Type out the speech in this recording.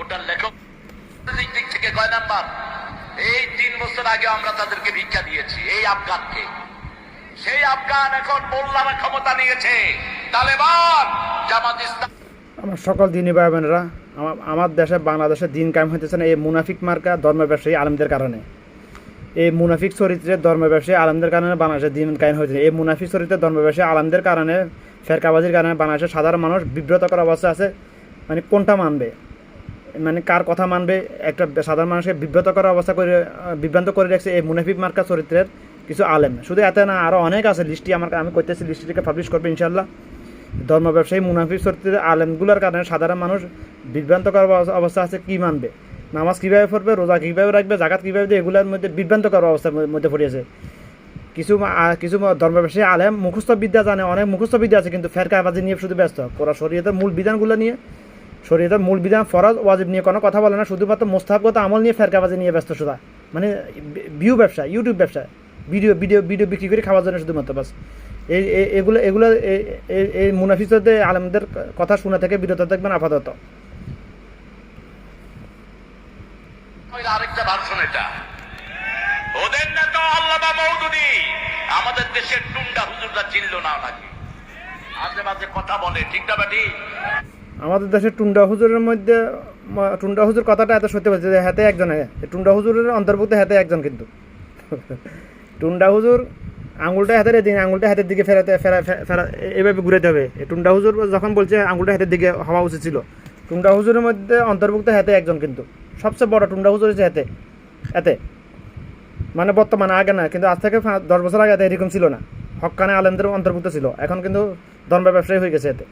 ওটার লেখক দিক থেকে কয় নাম্বার? এই তিন বছর আগে আমরা তাদেরকে ভিক্ষা দিয়েছি, এই আফগানকে। সেই আফগান এখন মোল্লারা ক্ষমতা নিয়েছে। তালেবান, জামাত ইসলাম। আমার সকল দিনী ভাই বোনেরা আমার দেশে, বাংলাদেশে দিন কায়েম হইতেছে না এই মুনাফিক মার্কা ধর্ম ব্যবসায়ী আলমদের কারণে। এই মুনাফিক চরিত্রের ধর্ম ব্যবসায়ী আলমদের কারণে বাংলাদেশে দিন কায়েম হয়েছে এই মুনাফিক চরিত্রের ধর্ম ব্যবসায়ী আলমদের কারণে ফেরকাবাজির কারণে বাংলাদেশের সাধারণ মানুষ বিব্রতকর অবস্থা আছে। মানে কোনটা মানবে? মানে কার কথা মানবে, একটা সাধারণ মানুষকে বিব্রতকর অবস্থা করে, বিভ্রান্ত করে রাখছে এই মুনাফিক মার্কা চরিত্রের কিছু আলেম। শুধু এত না আরও অনেক আছে লিস্টটি আমার আমি করতেছি, লিস্টটিকে পাবলিশ করবে ইনশাল্লাহ ধর্ম ব্যবসায়ী, মুনাফিক চরিত্রের আলেমগুলোর কারণে সাধারণ মানুষ বিভ্রান্তকর অবস্থা- অবস্থা আছে, কি মানবে? নামাজ কীভাবে পড়বে, রোজা কীভাবে রাখবে, জাকাত কীভাবে দেবে, এগুলোর মধ্যে বিভ্রান্তকর অবস্থার মধ্যে- পড়িয়েছে। কিছু কিছু ধর্ম ব্যবসায়ী, আলেম মুখস্থ বিদ্যা জানে, অনেক মুখস্থ বিদ্যা আছে, কিন্তু ফেরকাবাজি নিয়ে শুধু ব্যস্ত। ওরা শরীয়তের মূল বিধানগুলো নিয়ে শরীয়তের মূল বিধান ফরজ, ওয়াজিব নিয়ে কোনো কথা বলে না, শুধুমাত্র মোস্তাবগত আমল নিয়ে ফেরকাবাজি নিয়ে ব্যস্ত শুধু মানে ভিউ ব্যবসা ইউটিউব ব্যবসা ভিডিও ভিডিও ভিডিও বিক্রি করে খাওয়ার জন্য শুধুমাত্র বাস। এই এগুলো এগুলো এই- মুনাফিসতে আলমদের কথা শুনে থেকে বিরত থাকবেন আপাতত। আমাদের দেশের টুন্ডা হুজুররা চিনল না নাকি আজে বাজে কথা বলে, ঠিক না বাটি? আমাদের দেশের টুন্ডা হুজুরের মধ্যে টুন্ডা হুজুর কথাটা এত সত্যি বলছে যে হাতে একজন টুন্ডা হুজুরের অন্তর্ভুক্ত হাতে একজন কিন্তু। টুন্ডা হুজুর আঙুলটা হাতের দিন আঙুলটা হাতের দিকে ফেরাতে, ফেরা ফেরা এভাবে ঘুরাতে হবে। টুন্ডা হুজুর যখন বলছে আঙুলটা হাতের দিকে হওয়া উচিত ছিল, টুন্ডা হুজুরের মধ্যে অন্তর্ভুক্ত হাতে একজন কিন্তু। সবচেয়ে বড় টুন্ডা হুজুর হচ্ছে হাতে এতে মানে বর্তমানে আগে না, কিন্তু আজ থেকে দশ বছর আগে এরকম ছিল না। হকানে আলেমদের অন্তর্ভুক্ত ছিল, এখন কিন্তু ধর্ম ব্যবসায়ী হয়ে গেছে এতে